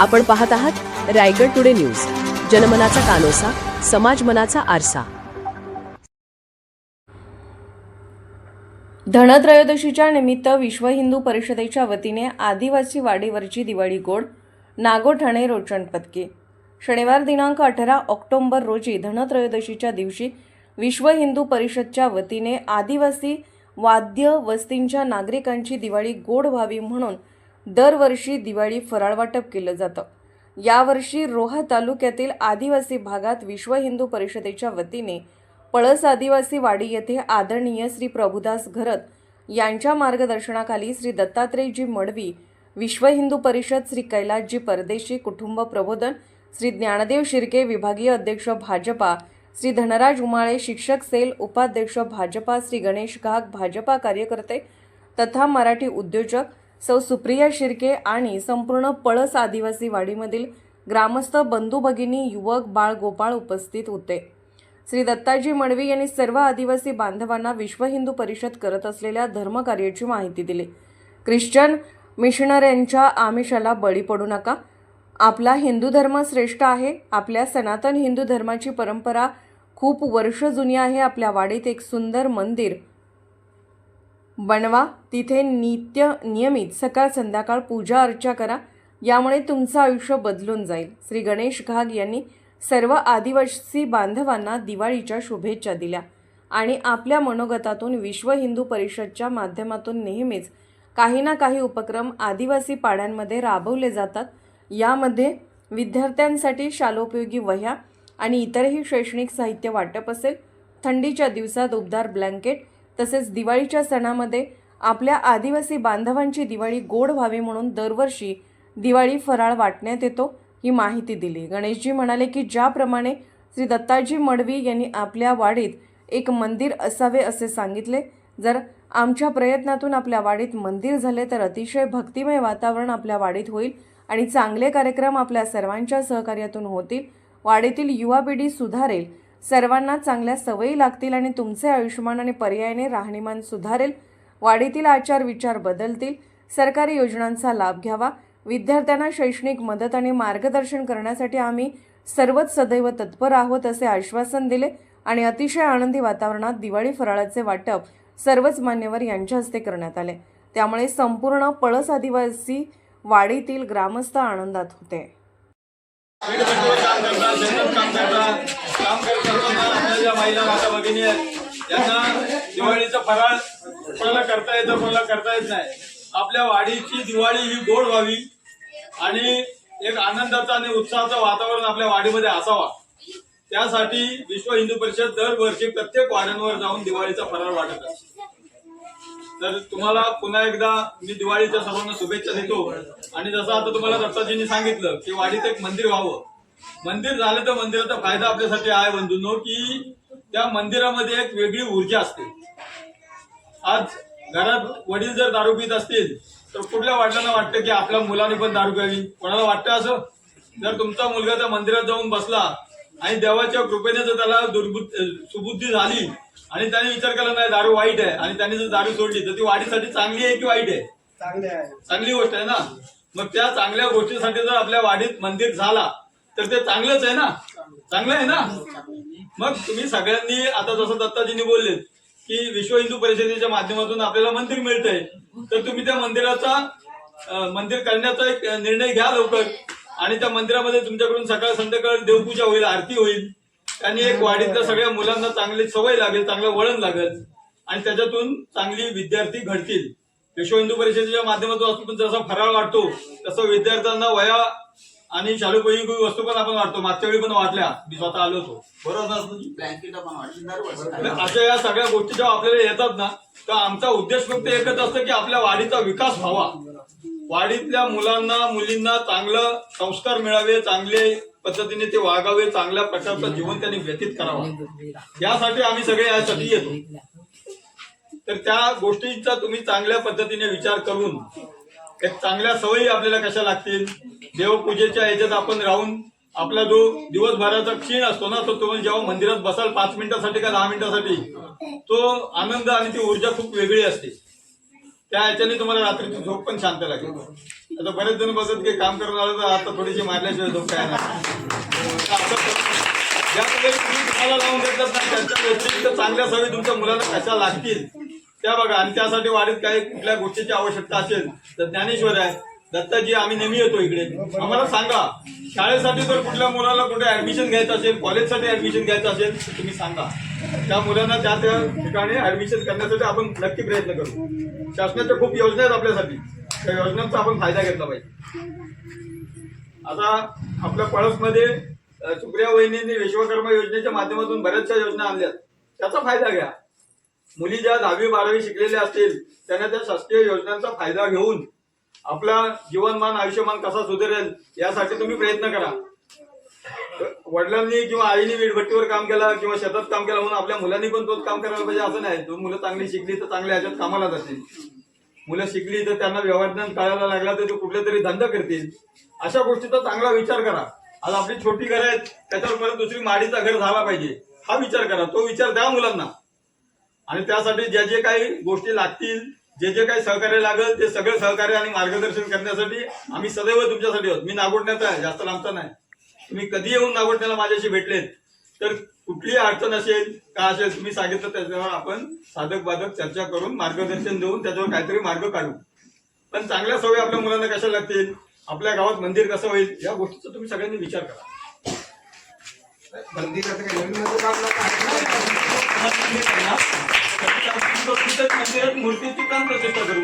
आपण पाहत आहात रायगड टुडे न्यूज. जनमनाचा कानोसा समाज मनाचा आरसा. धनत्रयोदशीच्या निमित्त विश्व हिंदू परिषदेच्या वतीने आदिवासी वाडीवरची दिवाळी गोड नागोठणे रोचण पदके. शनिवार दिनांक अठरा ऑक्टोंबर रोजी धनत्रयोदशीच्या दिवशी विश्व हिंदू परिषदच्या वतीने आदिवासी वाद्य वस्तींच्या नागरिकांची दिवाळी गोड व्हावी म्हणून दरवर्षी दिवाळी फराळ वाटप केलं जातं. यावर्षी रोहा तालुक्यातील आदिवासी भागात विश्व हिंदू परिषदेच्या वतीने पळस आदिवासी वाडी येथे आदरणीय श्री प्रभुदास घरत यांच्या मार्गदर्शनाखाली श्री दत्तात्रेयजी मडवी विश्व हिंदू परिषद श्री कैलासजी परदेशी कुटुंब प्रबोधन श्री ज्ञानदेव शिर्के विभागीय अध्यक्ष भाजपा श्री धनराज उमाळे शिक्षक सेल उपाध्यक्ष भाजपा श्री गणेश घाग भाजपा कार्यकर्ते तथा मराठी उद्योजक सौ सुप्रिया शिर्के आणि संपूर्ण पळस आदिवासी वाडीमधील ग्रामस्थ बंधू भगिनी युवक बाळ गोपाळ उपस्थित होते. श्री दत्ताजी मडवी यांनी सर्व आदिवासी बांधवांना विश्व हिंदू परिषद करत असलेल्या धर्मकार्याची माहिती दिली. ख्रिश्चन मिशनऱ्यांच्या आमिषाला बळी पडू नका. आपला हिंदू धर्म श्रेष्ठ आहे. आपल्या सनातन हिंदू धर्माची परंपरा खूप वर्ष जुनी आहे. आपल्या वाडीत एक सुंदर मंदिर बनवा तिथे नित्य नियमित सकाळ संध्याकाळ पूजा अर्चा करा. यामुळे तुमचं आयुष्य बदलून जाईल. श्री गणेश घाग यांनी सर्व आदिवासी बांधवांना दिवाळीच्या शुभेच्छा दिल्या. आणि आपल्या मनोगतातून विश्व हिंदू परिषदच्या माध्यमातून नेहमीच काही ना काही उपक्रम आदिवासी पाड्यांमध्ये राबवले जातात. यामध्ये विद्यार्थ्यांसाठी शालोपयोगी वह्या आणि इतरही शैक्षणिक साहित्य वाटप असेल. थंडीच्या दिवसात उबदार ब्लँकेट तसेच दिवाळीच्या सणामध्ये आपल्या आदिवासी बांधवांची दिवाळी गोड व्हावी म्हणून दरवर्षी दिवाळी फराळ वाटण्यात येतो ही माहिती दिली. गणेशजी म्हणाले की ज्याप्रमाणे श्री दत्ताजी मडवी यांनी आपल्या वाडीत एक मंदिर असावे असे सांगितले जर आमच्या प्रयत्नातून आपल्या वाडीत मंदिर झाले तर अतिशय भक्तिमय वातावरण आपल्या वाडीत होईल आणि चांगले कार्यक्रम आपल्या सर्वांच्या सहकार्यातून होतील. वाडीतील युवा पिढी सुधारेल सर्वांना चांगल्या सवयी लागतील आणि तुमचे आयुष्यमान आणि पर्यायाने राहणीमान सुधारेल. वाढीतील आचार विचार बदलतील. सरकारी योजनांचा लाभ घ्यावा. विद्यार्थ्यांना शैक्षणिक मदत आणि मार्गदर्शन करण्यासाठी आम्ही सर्वच सदैव तत्पर आहोत असे आश्वासन दिले आणि अतिशय आनंदी वातावरणात दिवाळी फराळाचे वाटप सर्वच मान्यवर यांच्या हस्ते करण्यात आले. त्यामुळे संपूर्ण पळस आदिवासी वाडीतील ग्रामस्थ आनंदात होते. काम करतात शेतात काम करतात काम करत असताना आपल्या ज्या महिला माता भगिनी आहेत यांना दिवाळीचं फराळ कोणाला करता येतं कोणाला करता येत नाही. आपल्या वाडीची दिवाळी ही गोड व्हावी आणि एक आनंदाचं आणि उत्साहाचं वातावरण आपल्या वाडीमध्ये असावा. त्यासाठी विश्व हिंदू परिषद दरवर्षी प्रत्येक वाड्यांवर जाऊन दिवाळीचा फराळ वाटत असते तर तुम्हाला पुन्हा एकदा मी दिवाळीच्या सर्वांना शुभेच्छा देतो. आणि जसं आता तुम्हाला दत्ताजींनी सांगितलं की वाडीत एक मंदिर व्हावं. मंदिर झालं तर मंदिराचा फायदा आपल्यासाठी आहे बंधूंनो की त्या मंदिरामध्ये एक वेगळी ऊर्जा असते. आज घरात वडील जर दारू पित असतील तर कुठल्या वडिलांना वाटतं की आपल्या मुलाने पण दारू प्यावी? कोणाला वाटतं असं? जर तुमचा मुलगा त्या मंदिरात जाऊन बसला आणि देवाच्या कृपेने जर त्याला दुर्बुद्धी सुबुद्धी झाली आणि त्याने विचार केला नाही दारू वाईट आहे. आणि त्याने जर दारू सोडली तर ती वाढीसाठी चांगली आहे की वाईट आहे? चांगले आहे. चांगली गोष्ट आहे ना? मग त्या चांगल्या गोष्टीसाठी जर आपल्या वाडीत मंदिर झाला तर ते चांगलंच आहे ना? चांगलं आहे ना? मग तुम्ही सगळ्यांनी आता जसं दत्ताजींनी बोलले की विश्व हिंदू परिषदेच्या माध्यमातून आपल्याला मंदिर मिळतंय. तर तुम्ही त्या मंदिराचा मंदिर करण्याचा एक निर्णय घ्या लवकर. आणि त्या मंदिरामध्ये तुमच्याकडून सकाळ संध्याकाळ देवपूजा होईल आरती होईल. आणि एक वाडीतल्या सगळ्या मुलांना चांगली सवय लागेल चांगलं वळण लागेल. आणि त्याच्यातून चांगली विद्यार्थी घडतील. विश्व हिंदू परिषदेच्या माध्यमातून आपण जसा फराळ वाटतो तसं विद्यार्थ्यांना वया आणि शालूपयोगी वस्तू पण आपण वाटतो. मागच्या वेळी पण वाटल्या. मी स्वतः आलो होतो. बरोबर पण अशा या सगळ्या गोष्टी जेव्हा आपल्याला येतात ना तर आमचा उद्देश फक्त एकच असतं की आपल्या वाडीचा विकास व्हावा. वाडीतल्या मुलांना मुलींना चांगलं संस्कार मिळावे चांगले पद्धतीने ते वागावे चांगल्या प्रकारचं जीवन त्यांनी व्यतीत करावं. यासाठी आम्ही सगळे यासाठी येतो. तर त्या गोष्टींचा तुम्ही चांगल्या पद्धतीने विचार करून एक चांगल्या सवयी आपल्याला कशा लागतील? देवपूजेच्या ह्याच्यात आपण राहून आपला जो दिवसभराचा क्षीण असतो ना तो तुम्ही जेव्हा मंदिरात बसाल पाच मिनिटासाठी का दहा मिनिटासाठी तो आनंद आणि ती ऊर्जा खूप वेगळी असते. त्या ह्याच्याने तुम्हाला रात्रीची झोप पण शांत लागेल. आता बरेच जण बसत की काम करून आलं तर आता थोडीशी मारल्याशिवाय झोप काय नाही. ज्या तुम्ही तुम्हाला लावून देतात नाही त्यांच्या व्यतिरिक्त चांगल्या सवयी तुमच्या मुलाला कशा लागतील त्या बघा. आणि त्यासाठी वाढीत काही कुठल्या गोष्टीची आवश्यकता असेल तर ज्ञानेश्वर आहे. दत्ताजी आम्ही नेहमी येतो इकडे. आम्हाला सांगा शाळेसाठी जर कुठल्या मुलाला कुठे ऍडमिशन घ्यायचं असेल कॉलेजसाठी ऍडमिशन घ्यायचं असेल तर तुम्ही सांगा. त्या मुलांना त्या त्या ठिकाणी ऍडमिशन करण्यासाठी आपण नक्की प्रयत्न करू. शासनाच्या खूप योजना आहेत आपल्यासाठी. त्या योजनांचा आपण फायदा घेतला पाहिजे. आता आपल्या पळसमध्ये सुप्रिया वहिनींनी विश्वकर्मा योजनेच्या माध्यमातून बऱ्याचशा योजना आणल्यात. त्याचा फायदा घ्या. मुली ज्या दहावी बारावी शिकलेल्या असतील त्यांना त्या शासकीय योजनांचा फायदा घेऊन आपला जीवनमान आयुष्यमान कसा सुधारेल यासाठी तुम्ही प्रयत्न करा. वडिलांनी किंवा आईने वीटभट्टीवर काम केलं किंवा शेतात काम केलं म्हणून आपल्या मुलांनी पण तोच काम करायला पाहिजे असं नाही. तो मुलं चांगली शिकली तर चांगल्या ह्याच्यात कामाला जातील. मुलं शिकली तर त्यांना व्यवहार कळायला लागला तर ते कुठले तरी धंदा करतील. अशा गोष्टीचा चांगला विचार करा. आज आपली छोटी घर आहेत त्याच्यावर परत दुसरी माडीचा घर झाला पाहिजे. हा विचार करा. तो विचार द्या मुलांना. आणि त्यासाठी ज्या जे काही गोष्टी लागतील जे जे काही सहकार्य लागेल ते सगळं सहकार्य आणि मार्गदर्शन करण्यासाठी आम्ही सदैव तुमच्यासाठी आहोत. मी नागोडण्याचा आहे जास्त लांबचा नाही. तुम्ही कधी येऊन नागोठण्याला माझ्याशी भेटलेत? तर कुठलीही अडचण असेल का असेल तुम्ही सांगितलं त्याच्यावर आपण साधक बाधक चर्चा करून मार्गदर्शन देऊन त्याच्यावर काहीतरी मार्ग काढू. पण चांगल्या सवयी आपल्या मुलांना कशा लागतील? आपल्या गावात मंदिर कसं होईल? या गोष्टीचा तुम्ही सगळ्यांनी विचार करा. मंदिराचं काही नवीन? मंदिरात मूर्तीची प्राण प्रतिष्ठा करू.